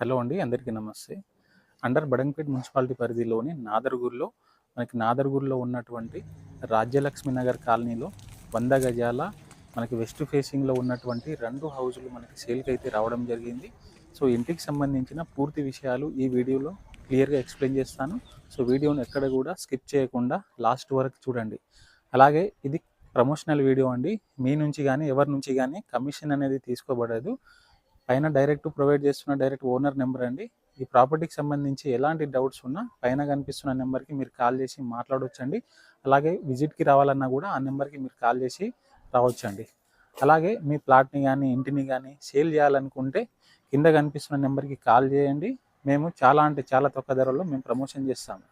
Hello అండి అందరికీ నమస్తే. అండర్ బడంపేట్ మున్సిపాలిటీ పరిధిలోని నాదర్గూర్లో మనకి నాదర్గూర్లో ఉన్నటువంటి రాజ్యలక్ష్మి నగర్ కాలనీలో వంద గజాల మనకి వెస్ట్ ఫేసింగ్లో ఉన్నటువంటి రెండు హౌజులు మనకి సేల్కి అయితే రావడం జరిగింది. సో ఇంటికి సంబంధించిన పూర్తి విషయాలు ఈ వీడియోలో క్లియర్గా ఎక్స్ప్లెయిన్ చేస్తాను. సో వీడియోను ఎక్కడ కూడా స్కిప్ చేయకుండా లాస్ట్ వరకు చూడండి. అలాగే ఇది ప్రమోషనల్ వీడియో అండి. మీ నుంచి కానీ ఎవరి నుంచి కానీ కమిషన్ అనేది తీసుకోబడదు. పైన డైరెక్ట్ ప్రొవైడ్ చేస్తున్న డైరెక్ట్ ఓనర్ నెంబర్ అండి. ఈ ప్రాపర్టీకి సంబంధించి ఎలాంటి డౌట్స్ ఉన్నా పైన కనిపిస్తున్న నెంబర్కి మీరు కాల్ చేసి మాట్లాడవచ్చండి అలాగే విజిట్కి రావాలన్నా కూడా ఆ నెంబర్కి మీరు కాల్ చేసి రావచ్చండి. అలాగే మీ ప్లాట్ని కానీ ఇంటిని కానీ సేల్ చేయాలనుకుంటే కింద కనిపిస్తున్న నెంబర్కి కాల్ చేయండి. మేము చాలా అంటే చాలా తక్కువ ధరలో మేము ప్రమోషన్ చేస్తాము.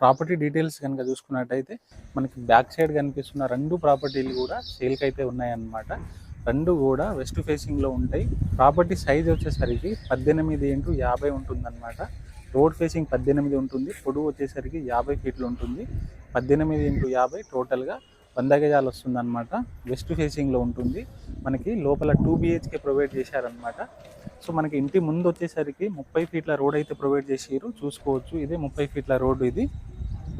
ప్రాపర్టీ డీటెయిల్స్ కనుక చూసుకున్నట్టయితే మనకి బ్యాక్ సైడ్ కనిపిస్తున్న రెండు ప్రాపర్టీలు కూడా సేల్కి అయితే ఉన్నాయన్నమాట. రెండు కూడా వెస్ట్ ఫేసింగ్లో ఉంటాయి. ప్రాపర్టీ సైజ్ వచ్చేసరికి పద్దెనిమిది ఇంటూ యాభై ఉంటుందన్నమాట. రోడ్ ఫేసింగ్ పద్దెనిమిది ఉంటుంది. పొడవు వచ్చేసరికి యాభై ఫీట్లు ఉంటుంది. పద్దెనిమిది ఇంటూ యాభై టోటల్గా వంద గజాలు వస్తుందన్నమాట. వెస్ట్ ఫేసింగ్లో ఉంటుంది. మనకి లోపల టూ బిహెచ్కే ప్రొవైడ్ చేశారనమాట సో మనకి ఇంటి ముందు వచ్చేసరికి ముప్పై ఫీట్ల రోడ్ అయితే ప్రొవైడ్ చేసారు చూసుకోవచ్చు. ఇదే ముప్పై ఫీట్ల రోడ్డు ఇది.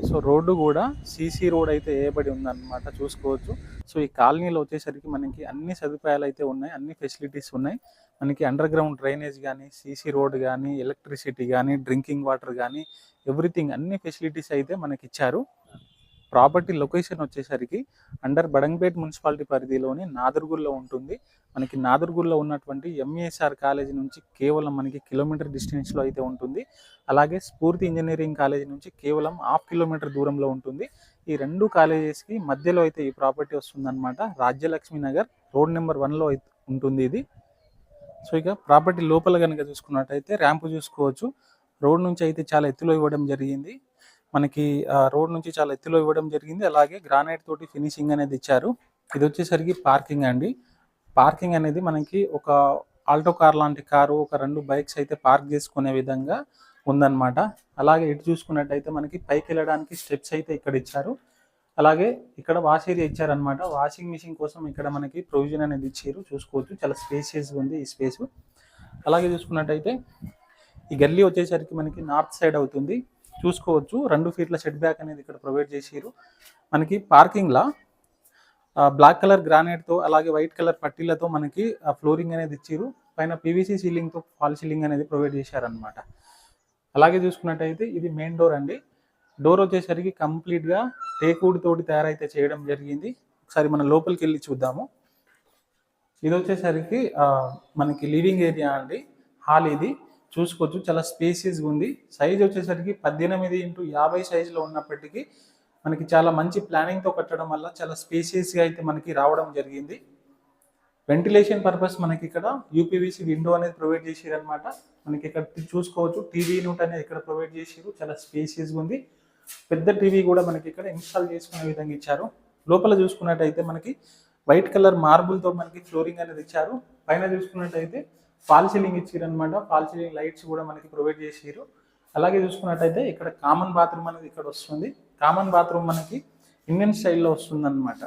సో రోడ్డు కూడా సీసీ రోడ్ అయితే వేయబడి ఉందన్నమాట చూసుకోవచ్చు. సో ఈ కాలనీలో వచ్చేసరికి మనకి అన్ని సదుపాయాలు అయితే ఉన్నాయి అన్ని ఫెసిలిటీస్ ఉన్నాయి. మనకి అండర్ గ్రౌండ్ డ్రైనేజ్ కానీ సీసీ రోడ్ కానీ ఎలక్ట్రిసిటీ కానీ డ్రింకింగ్ వాటర్ కానీ ఎవ్రీథింగ్ అన్ని ఫెసిలిటీస్ అయితే మనకి ఇచ్చారు ప్రాపర్టీ లొకేషన్ వచ్చేసరికి అండర్ బడంగపేట్ మున్సిపాలిటీ పరిధిలోని నాదర్గుల్లో ఉంటుంది. మనకి నాదర్గుల్లో ఉన్నటువంటి ఎంఏఎస్ఆర్ కాలేజీ నుంచి కేవలం మనకి కిలోమీటర్ డిస్టెన్స్లో అయితే ఉంటుంది. అలాగే స్ఫూర్తి ఇంజనీరింగ్ కాలేజీ నుంచి కేవలం హాఫ్ కిలోమీటర్ దూరంలో ఉంటుంది. ఈ రెండు కాలేజెస్కి మధ్యలో అయితే ఈ ప్రాపర్టీ వస్తుందన్నమాట. రాజ్యలక్ష్మి నగర్ రోడ్ నెంబర్ వన్లో అయితే ఉంటుంది ఇది. సో ఇక ప్రాపర్టీ లోపల కనుక చూసుకున్నట్టయితే ర్యాంపు చూసుకోవచ్చు. రోడ్ నుంచి అయితే చాలా ఎత్తులో ఇవ్వడం జరిగింది. మనకి ఆ, రోడ్ నుంచి చాలా ఎత్తులో ఇవ్వడం జరిగింది. అలాగే గ్రానైట్ తోటి ఫినిషింగ్ అనేది ఇచ్చారు. ఇది వచ్చేసరికి పార్కింగ్ అండి. పార్కింగ్ అనేది మనకి ఒక ఆల్టో కార్ లాంటి కారు ఒక రెండు బైక్స్ అయితే పార్క్ చేసుకునే విధంగా ఉందన్నమాట. అలాగే ఇటు చూసుకున్నట్టయితే మనకి పైకి వెళ్ళడానికి స్టెప్స్ అయితే ఇక్కడ ఇచ్చారు. అలాగే ఇక్కడ వాష్ ఏరియా ఇచ్చారనమాట వాషింగ్ మిషన్ కోసం ఇక్కడ మనకి ప్రొవిజన్ అనేది ఇచ్చారు. చూసుకోవచ్చు. చాలా స్పేసియస్ ఉంది ఈ స్పేస్ అలాగే చూసుకున్నట్టయితే ఈ గల్లీ వచ్చేసరికి మనకి నార్త్ సైడ్ అవుతుంది. చూసుకోవచ్చు. రెండు ఫీట్ల సెట్ బ్యాక్ అనేది ఇక్కడ ప్రొవైడ్ చేసిరు మనకి పార్కింగ్లా బ్లాక్ కలర్ గ్రానైట్తో అలాగే వైట్ కలర్ పట్టీలతో మనకి ఫ్లోరింగ్ అనేది ఇచ్చిరు పైన పీవీసీ సీలింగ్తో ఫాల్ సీలింగ్ అనేది ప్రొవైడ్ చేశారనమాట అలాగే చూసుకున్నట్టయితే ఇది మెయిన్ డోర్ అండి. డోర్ వచ్చేసరికి కంప్లీట్గా టేకుడ్ తోటి తయారైతే చేయడం జరిగింది. ఒకసారి మనం లోపలికి వెళ్ళి చూద్దాము. ఇది వచ్చేసరికి మనకి లివింగ్ ఏరియా అండి. హాల్ ఇది. చూసుకోవచ్చు. చాలా స్పేసియస్గా ఉంది. సైజ్ వచ్చేసరికి పద్దెనిమిది ఇంటూ యాభై సైజులో ఉన్నప్పటికీ మనకి చాలా మంచి ప్లానింగ్తో కట్టడం వల్ల చాలా స్పేసియస్గా అయితే మనకి రావడం జరిగింది. వెంటిలేషన్ పర్పస్ మనకి ఇక్కడ యూపీవీసీ విండో అనేది ప్రొవైడ్ చేసారు అనమాట మనకి ఇక్కడ చూసుకోవచ్చు. టీవీ యూనిట్ అనేది ఇక్కడ ప్రొవైడ్ చేసారు. చాలా స్పేసియస్గా ఉంది. పెద్ద టీవీ కూడా మనకి ఇక్కడ ఇన్స్టాల్ చేసుకునే విధంగా ఇచ్చారు. లోపల చూసుకున్నట్టయితే మనకి వైట్ కలర్ మార్బుల్తో మనకి ఫ్లోరింగ్ అనేది ఇచ్చారు. పైన చూసుకున్నట్టయితే ఫాల్ సీలింగ్ ఇచ్చారు అనమాట ఫాల్ సీలింగ్ లైట్స్ కూడా మనకి ప్రొవైడ్ చేసిరు అలాగే చూసుకున్నట్టయితే ఇక్కడ కామన్ బాత్రూమ్ అనేది ఇక్కడ వస్తుంది. కామన్ బాత్రూమ్ మనకి ఇండియన్ స్టైల్లో వస్తుంది అనమాట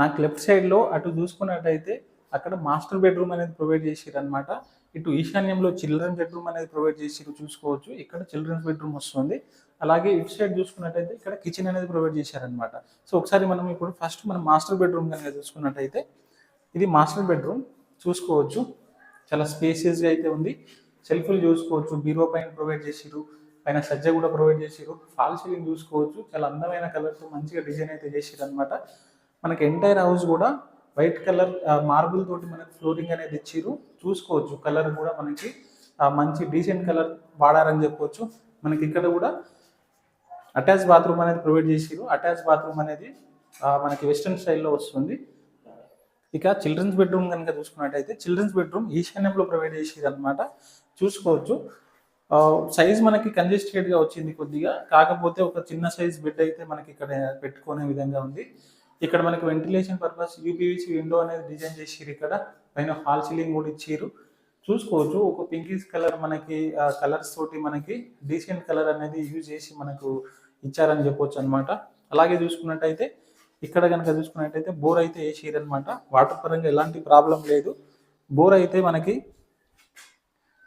నాకు లెఫ్ట్ సైడ్లో అటు చూసుకున్నట్టయితే అక్కడ మాస్టర్ బెడ్రూమ్ అనేది ప్రొవైడ్ చేసిరు అనమాట ఇటు ఈశాన్యంలో చిల్డ్రన్ బెడ్రూమ్ అనేది ప్రొవైడ్ చేసిరు చూసుకోవచ్చు. ఇక్కడ చిల్డ్రన్స్ బెడ్రూమ్ వస్తుంది. అలాగే ఇటు సైడ్ చూసుకున్నట్టయితే ఇక్కడ కిచెన్ అనేది ప్రొవైడ్ చేశారనమాట సో ఒకసారి మనం ఇప్పుడు ఫస్ట్ మనం మాస్టర్ బెడ్రూమ్ కనుక చూసుకున్నట్టయితే ఇది మాస్టర్ బెడ్రూమ్ చూసుకోవచ్చు. చాలా స్పేసియస్గా అయితే ఉంది. సెల్ఫ్లు చూసుకోవచ్చు. బీరో పైన ప్రొవైడ్ చేసిరు పైన సజ్జ కూడా ప్రొవైడ్ చేసిరు ఫాల్ సీలింగ్ చూసుకోవచ్చు. చాలా అందమైన కలర్తో మంచిగా డిజైన్ అయితే చేసిరు అనమాట మనకి ఎంటైర్ హౌస్ కూడా వైట్ కలర్ మార్బుల్ తోటి మనకి ఫ్లోరింగ్ అనేది ఇచ్చిరు చూసుకోవచ్చు. కలర్ కూడా మనకి మంచి డీసెంట్ కలర్ వాడారని చెప్పవచ్చు మనకి ఇక్కడ కూడా అటాచ్ బాత్రూమ్ అనేది ప్రొవైడ్ చేసిరు అటాచ్ బాత్రూమ్ అనేది మనకి వెస్ట్రన్ స్టైల్లో వస్తుంది. ఇక చిల్డ్రన్స్ బెడ్రూమ్ కనుక చూసుకున్నట్టయితే చిల్డ్రన్స్ బెడ్రూమ్ ఈశాన్యంలో ప్రొవైడ్ చేసేది అనమాట చూసుకోవచ్చు సైజ్ మనకి కంజెస్టెడ్గా వచ్చింది కొద్దిగా. కాకపోతే ఒక చిన్న సైజ్ బెడ్ అయితే మనకి ఇక్కడ పెట్టుకునే విధంగా ఉంది. ఇక్కడ మనకి వెంటిలేషన్ పర్పస్ యూపీవీసీ విండో అనేది డిజైన్ చేసిరు ఇక్కడ. పైన ఫాల్ సీలింగ్ కూడా ఇచ్చారు చూసుకోవచ్చు. ఒక పింకిష్ కలర్ మనకి కలర్స్ తోటి మనకి డీసెంట్ కలర్ అనేది యూజ్ చేసి మనకు ఇచ్చారని చెప్పొచ్చు అనమాట అలాగే చూసుకున్నట్టయితే ఇక్కడ కనుక చూసుకున్నట్టయితే బోర్ అయితే వేసిరు అనమాట వాటర్ పరంగా ఎలాంటి ప్రాబ్లం లేదు. బోర్ అయితే మనకి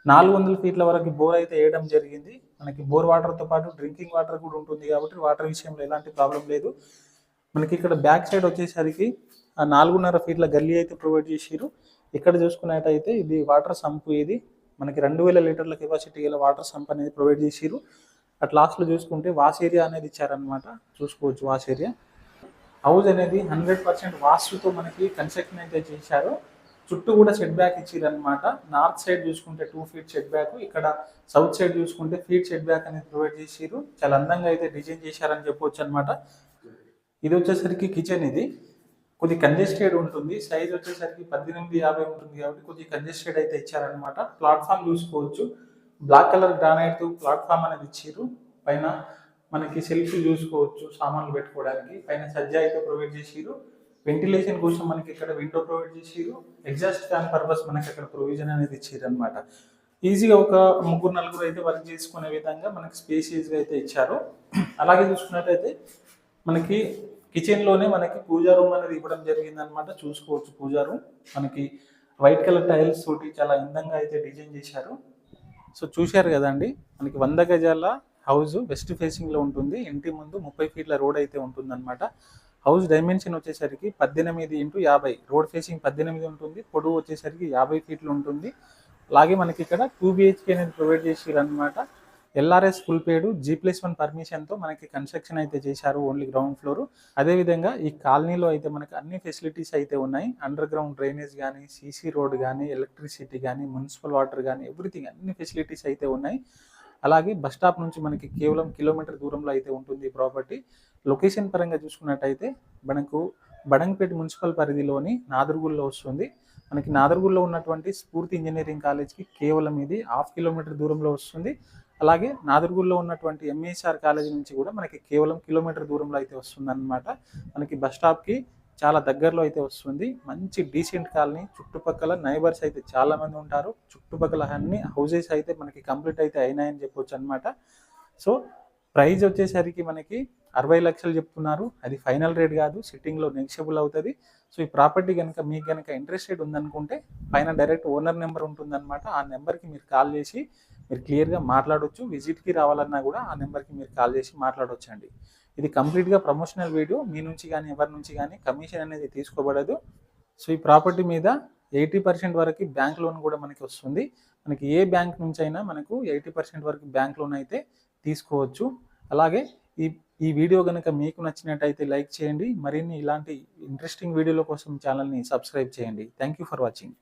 నాలుగు వందల ఫీట్ల వరకు బోర్ అయితే వేయడం జరిగింది. మనకి బోర్ వాటర్తో పాటు డ్రింకింగ్ వాటర్ కూడా ఉంటుంది కాబట్టి వాటర్ విషయంలో ఎలాంటి ప్రాబ్లం లేదు. మనకి ఇక్కడ బ్యాక్ సైడ్ వచ్చేసరికి ఆ నాలుగున్నర ఫీట్ల గల్లీ అయితే ప్రొవైడ్ చేసిరు ఇక్కడ చూసుకున్నట్టయితే ఇది వాటర్ సంపు ఇది. మనకి రెండు వేల లీటర్ల కెపాసిటీ గల వాటర్ సంప్ అనేది ప్రొవైడ్ చేసిరు అట్ లాస్ట్లో చూసుకుంటే వాష్ ఏరియా అనేది ఇచ్చారనమాట చూసుకోవచ్చు వాష్ ఏరియా. హౌస్ అనేది హండ్రెడ్ పర్సెంట్ వాస్తుతో మనకి కన్స్ట్రక్షన్ అయితే చేశారు. చుట్టూ కూడా సెట్ బ్యాక్ ఇచ్చిరనమాట నార్త్ సైడ్ చూసుకుంటే టూ ఫీట్ సెట్ బ్యాక్ ఇక్కడ సౌత్ సైడ్ చూసుకుంటే ఫీట్ సెట్ బ్యాక్ అనేది ప్రొవైడ్ చేసిరు. చాలా అందంగా అయితే డిజైన్ చేశారని చెప్పవచ్చు అనమాట ఇది వచ్చేసరికి కిచెన్ ఇది. కొద్ది కంజెస్టెడ్ ఉంటుంది. సైజ్ వచ్చేసరికి పద్దెనిమిది యాభై ఉంటుంది కాబట్టి కొద్ది కంజెస్టెడ్ అయితే ఇచ్చారనమాట ప్లాట్ఫామ్ చూసుకోవచ్చు. బ్లాక్ కలర్ గ్రానైట్ ప్లాట్ఫామ్ అనేది ఇచ్చారు. పైన మనకి సెల్ఫ్ చూసుకోవచ్చు సామాన్లు పెట్టుకోవడానికి. పైన సజ్జ అయితే ప్రొవైడ్ చేసిరు వెంటిలేషన్ కోసం మనకి ఇక్కడ విండో ప్రొవైడ్ చేసిరు ఎగ్జాస్ట్ ఫ్యాన్ పర్పస్ మనకి అక్కడ ప్రొవిజన్ అనేది ఇచ్చారు అనమాట ఈజీగా ఒక ముగ్గురు నలుగురు అయితే వర్క్ చేసుకునే విధంగా మనకి స్పేసియస్గా అయితే ఇచ్చారు. అలాగే చూసుకున్నట్టయితే మనకి కిచెన్లోనే మనకి పూజా రూమ్ అనేది ఇవ్వడం జరిగింది అనమాట చూసుకోవచ్చు పూజా రూమ్ మనకి వైట్ కలర్ టైల్స్ తోటి చాలా అందంగా అయితే డిజైన్ చేశారు. సో చూశారు కదండి. మనకి వంద గజాల హౌస్ వెస్ట్ ఫేసింగ్లో ఉంటుంది. ఇంటి ముందు ముప్పై ఫీట్ల రోడ్ అయితే ఉంటుందన్నమాట. హౌస్ డైమెన్షన్ వచ్చేసరికి పద్దెనిమిది ఇంటూ యాభై. రోడ్ ఫేసింగ్ పద్దెనిమిది ఉంటుంది. పొడవు వచ్చేసరికి యాభై ఫీట్లు ఉంటుంది. అలాగే మనకి ఇక్కడ టూ బిహెచ్కే అనేది ప్రొవైడ్ చేసారు అనమాట LRS full paid G plus one పర్మిషన్తో మనకి కన్స్ట్రక్షన్ అయితే చేశారు ఓన్లీ గ్రౌండ్ ఫ్లోర్. అదేవిధంగా ఈ కాలనీలో అయితే మనకి అన్ని ఫెసిలిటీస్ అయితే ఉన్నాయి. అండర్ గ్రౌండ్ డ్రైనేజ్ కానీ సీసీ రోడ్ కానీ ఎలక్ట్రిసిటీ కానీ మున్సిపల్ వాటర్ కానీ ఎవ్రీథింగ్ అన్ని ఫెసిలిటీస్ అయితే ఉన్నాయి. అలాగే బస్ స్టాప్ నుంచి మనకి కేవలం కిలోమీటర్ దూరంలో అయితే ఉంటుంది ప్రాపర్టీ. లొకేషన్ పరంగా చూసుకున్నట్టయితే మనకు బడంగపేట మున్సిపల్ పరిధిలోని నాదర్గుల్లో వస్తుంది. మనకి నాదర్గుల్లో ఉన్నటువంటి స్ఫూర్తి ఇంజనీరింగ్ కాలేజ్కి కేవలం ఇది హాఫ్ కిలోమీటర్ దూరంలో వస్తుంది. అలాగే నాదర్గుల్లో ఉన్నటువంటి ఎంఏఎస్ఆర్ కాలేజ్ నుంచి కూడా మనకి కేవలం కిలోమీటర్ దూరంలో అయితే వస్తుందన్నమాట. మనకి బస్ స్టాప్కి చాలా దగ్గరలో అయితే వస్తుంది. మంచి డీసెంట్ కాలనీ. చుట్టుపక్కల నైబర్స్ అయితే చాలా మంది ఉంటారు. చుట్టుపక్కల అన్ని హౌసెస్ అయితే మనకి కంప్లీట్ అయితే అయినాయని చెప్పొచ్చు అనమాట సో ప్రైజ్ వచ్చేసరికి మనకి అరవై లక్షలు చెప్తున్నారు. అది ఫైనల్ రేట్ కాదు. సిట్టింగ్లో నెగిషియబుల్ అవుతుంది. సో ఈ ప్రాపర్టీ కనుక మీకు కనుక ఇంట్రెస్టెడ్ ఉందనుకుంటే పైన డైరెక్ట్ ఓనర్ నెంబర్ ఉంటుందన్నమాట. ఆ నెంబర్కి మీరు కాల్ చేసి మీరు క్లియర్గా మాట్లాడవచ్చు విజిట్కి రావాలన్నా కూడా ఆ నెంబర్కి మీరు కాల్ చేసి మాట్లాడవచ్చు అండి ఇది కంప్లీట్గా ప్రమోషనల్ వీడియో. మీ నుంచి కానీ ఎవరి నుంచి కానీ కమిషన్ అనేది తీసుకోబడదు. సో ఈ ప్రాపర్టీ మీద ఎయిటీ పర్సెంట్ వరకు బ్యాంక్ లోన్ కూడా మనకి వస్తుంది. మనకి ఏ బ్యాంక్ నుంచి అయినా మనకు ఎయిటీ పర్సెంట్ వరకు బ్యాంక్ లోన్ అయితే తీసుకోవచ్చు. అలాగే ఈ ఈ వీడియో కనుక మీకు నచ్చినట్టయితే లైక్ చేయండి. మరిన్ని ఇలాంటి ఇంట్రెస్టింగ్ వీడియోల కోసం ఛానల్ని సబ్స్క్రైబ్ చేయండి. Thank you for watching.